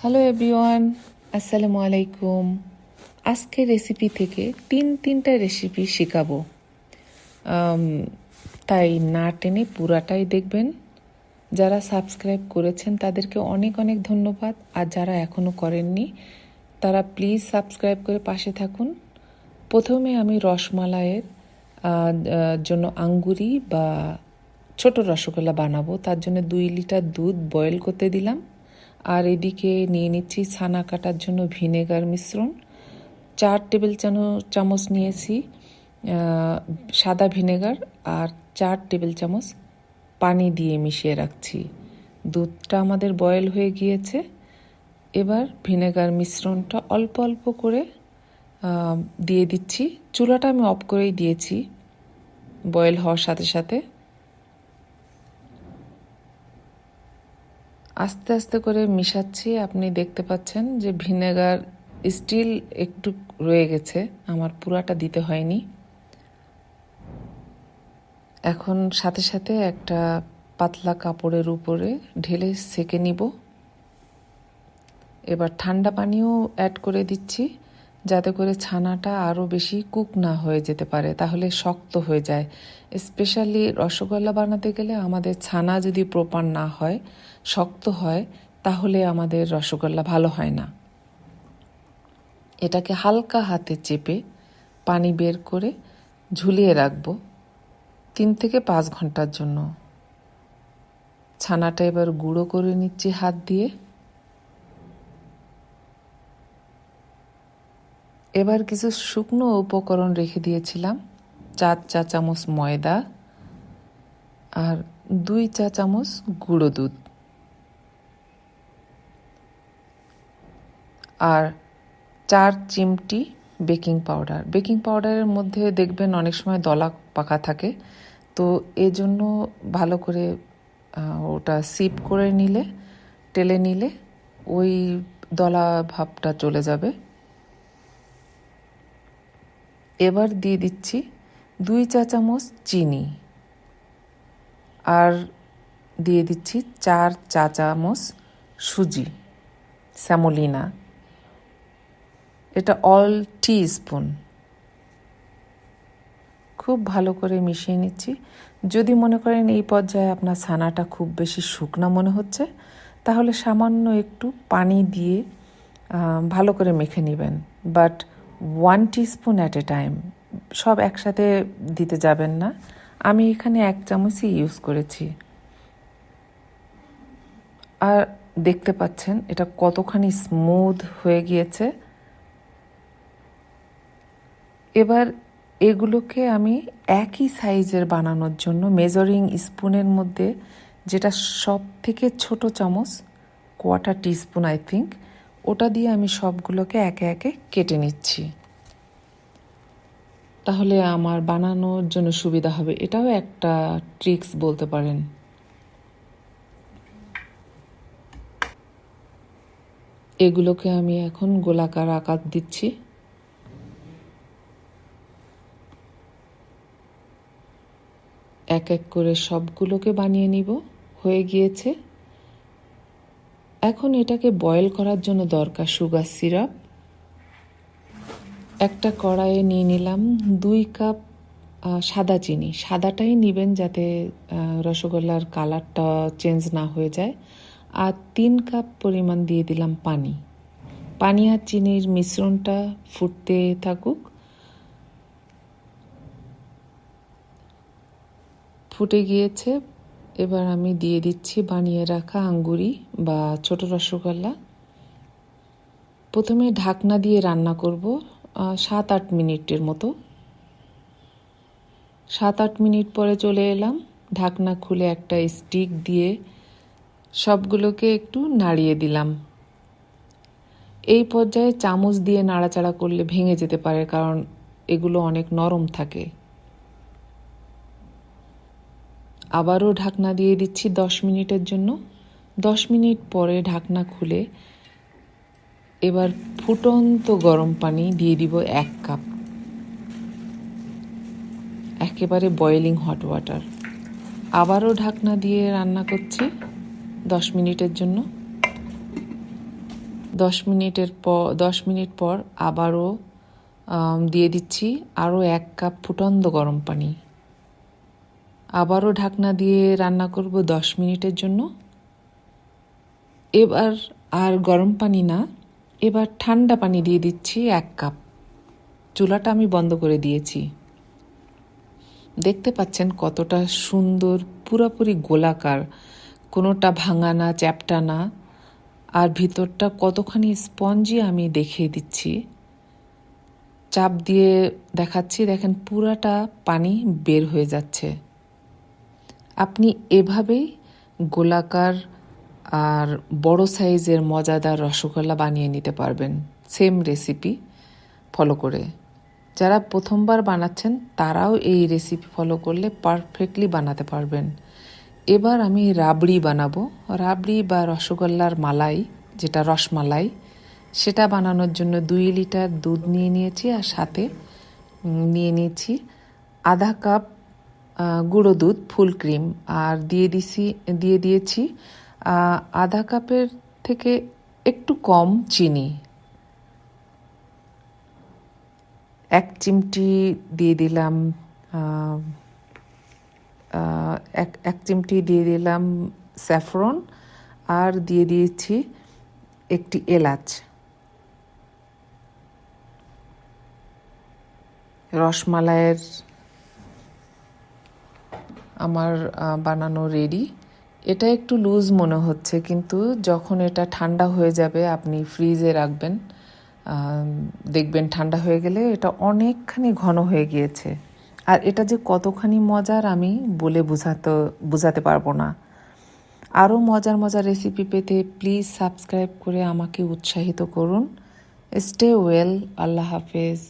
Hello everyone আসসালামু আলাইকুম আজকের রেসিপি থেকে তিন তিনটা রেসিপি শেখাবো। তাই না টেনে পুরাটাই দেখবেন। যারা সাবস্ক্রাইব করেছেন, তাদেরকে অনেক অনেক ধন্যবাদ। আর যারা এখনও করেননি, তারা প্লিজ সাবস্ক্রাইব করে পাশে থাকুন। প্রথমে আমি রসমালাইয়ের জন্য আঙ্গুরি বা ছোট রসগোল্লা বানাবো। তার জন্য দুই লিটার দুধ বয়েল করতে দিলাম। আর এদিকে নিয়ে নিচ্ছি ছানা কাটার জন্য ভিনেগার মিশ্রণ। চার টেবিল চামচ নিয়েছি সাদা ভিনেগার আর চার টেবিল চামচ পানি দিয়ে মিশিয়ে রাখছি। দুধটা আমাদের বয়েল হয়ে গিয়েছে। এবার ভিনেগার মিশ্রণটা অল্প অল্প করে দিয়ে দিচ্ছি। চুলাটা আমি অফ করেই দিয়েছি বয়েল হওয়ার সাথে সাথে। আস্তে আস্তে করে মিশাচ্ছি। আপনি দেখতে পাচ্ছেন যে ভিনেগার স্টিল একটু রয়ে গেছে। আমার পুরাটা দিতে হয়নি। এখন সাথে সাথে একটা পাতলা কাপড়ের উপরে ঢেলে সেকে নিব। এবার ঠান্ডা পানিও অ্যাড করে দিচ্ছি। যাতে করে ছানাটা আরও বেশি কুক না হয়ে যেতে পারে, তাহলে শক্ত হয়ে যায়। স্পেশালি রসগোল্লা বানাতে গেলে আমাদের ছানা যদি প্রপার না হয়, শক্ত হয়, তাহলে আমাদের রসগোল্লা ভালো হয় না। এটাকে হালকা হাতে চেপে পানি বের করে ঝুলিয়ে রাখব তিন থেকে পাঁচ ঘণ্টার জন্য। ছানাটা এবার গুঁড়ো করে নিচ্ছি হাত দিয়ে। এবার কিছু শুকনো উপকরণ রেখে দিয়েছিলাম। চার চা চামচ ময়দা আর দুই চা চামচ গুঁড়ো দুধ। আর চার চিমটি বেকিং পাউডার। বেকিং পাউডারের মধ্যে দেখবেন অনেক সময় দলা পাকা থাকে। তো এজন্য ভালো করে ওটা সিপ করে নিলে, টেলে নিলে ওই দলা ভাবটা চলে যাবে। এবার দিয়ে দিচ্ছি দুই চা চামচ চিনি। আর দিয়ে দিচ্ছি চার চা চামচ সুজি স্যামোলিনা এটা অল টি স্পুন খুব ভালো করে মিশিয়ে নিচ্ছি। যদি মনে করেন এই পর্যায়ে আপনার ছানাটা খুব বেশি শুকনা মনে হচ্ছে, তাহলে সামান্য একটু পানি দিয়ে ভালো করে মেখে নেবেন। But one spoon at a time সব একসাথে দিতে যাবেন না। আমি এখানে এক চামচই ইউজ করেছি। আর দেখতে পাচ্ছেন, এটা কতখানি স্মুথ হয়ে গিয়েছে। এবার এগুলোকে আমি একই সাইজের বানানোর জন্য মেজারিং স্পুনের মধ্যে, যেটা সব থেকে ছোট চামচ কোয়াটার টিস্পুন আই থিঙ্ক ওটা দিয়ে আমি সবগুলোকে একে একে কেটে নিচ্ছি। তাহলে আমার বানানোর জন্য সুবিধা হবে। এটাও একটা ট্রিক্স বলতে পারেন। এগুলোকে আমি এখন গোলাকার আকার দিচ্ছি। এক এক করে সবগুলোকে বানিয়ে নিব। হয়ে গিয়েছে। এখন এটাকে বয়েল করার জন্য দরকার সুগার সিরাপ। একটা কড়াইয়ে নিয়ে নিলাম দুই কাপ সাদা চিনি। সাদাটাই নেবেন যাতে রসগোল্লার কালারটা চেঞ্জ না হয়ে যায়। আর তিন কাপ পরিমাণ দিয়ে দিলাম পানি। পানি আর চিনির মিশ্রণটা ফুটতে থাকুক। ফুটে গিয়েছে এবার আমি দিয়ে দিচ্ছি বানিয়ে রাখা আঙ্গুরি বা ছোট রসগোল্লা। প্রথমে ঢাকনা দিয়ে রান্না করব সাত আট মিনিটের মতো। সাত আট মিনিট পরে চলে এলাম। ঢাকনা খুলে একটা স্টিক দিয়ে সবগুলোকে একটু নাড়িয়ে দিলাম। এই পর্যায়ে চামচ দিয়ে নাড়াচাড়া করলে ভেঙে যেতে পারে, কারণ এগুলো অনেক নরম থাকে। আবারও ঢাকনা দিয়ে দিচ্ছি দশ মিনিটের জন্য। দশ মিনিট পরে ঢাকনা খুলে এবার ফুটন্ত গরম পানি দিয়ে দিব এক কাপ। একেবারে বয়েলিং হট ওয়াটার আবারও ঢাকনা দিয়ে রান্না করছি দশ মিনিটের জন্য। দশ মিনিটের পর দশ মিনিট পর আবারও দিয়ে দিচ্ছি আরও এক কাপ ফুটন্ত গরম পানি। আবারও ঢাকনা দিয়ে রান্না করব দশ মিনিটের জন্য। এবার আর গরম পানি না, এবার ঠান্ডা পানি দিয়ে দিচ্ছি এক কাপ। চুলাটা আমি বন্ধ করে দিয়েছি। দেখতে পাচ্ছেন কতটা সুন্দর, পুরোপুরি গোলাকার, কোনোটা ভাঙা না, চ্যাপটা না, আর ভিতরটা কতখানি স্পঞ্জি আমি দেখিয়ে দিচ্ছি। চাপ দিয়ে দেখাচ্ছি, দেখেন পুরাটা পানি বের হয়ে যাচ্ছে। আপনি এভাবেই গোলাকার আর বড় সাইজের মজাদার রসগোল্লা বানিয়ে নিতে পারবেন। সেম রেসিপি ফলো করে। যারা প্রথমবার বানাচ্ছেন, তারাও এই রেসিপি ফলো করলে পারফেক্টলি বানাতে পারবেন। এবার আমি রাবড়ি বানাবো। রাবড়ি বা রসগোল্লার মালাই, যেটা রসমালাই, সেটা বানানোর জন্য দুই লিটার দুধ নিয়ে নিয়েছি আর সাথে নিয়ে নিয়েছি আধা কাপ গুঁড়ো দুধ, ফুল ক্রিম, আর দিয়ে দিছি, দিয়ে দিয়েছি আধা কাপের থেকে একটু কম চিনি। এক চিমটি দিয়ে দিলাম এক এক চিমটি দিয়ে দিলাম স্যাফরন, আর দিয়ে দিয়েছি একটি এলাচ। রসমালাইয়ের আমার বানানো রেডি এটা একটু লুজ মনে হচ্ছে, কিন্তু যখন এটা ঠান্ডা হয়ে যাবে, আপনি ফ্রিজে রাখবেন। দেখবেন ঠান্ডা হয়ে গেলে এটা অনেকখানি ঘন হয়ে গিয়েছে। আর এটা যে কতখানি মজার, আমি বলে বোঝাতে বোঝাতে পারব না। আরও মজার মজার রেসিপি পেতে প্লিজ সাবস্ক্রাইব করে আমাকে উৎসাহিত করুন। স্টে ওয়েল আল্লাহ হাফেজ।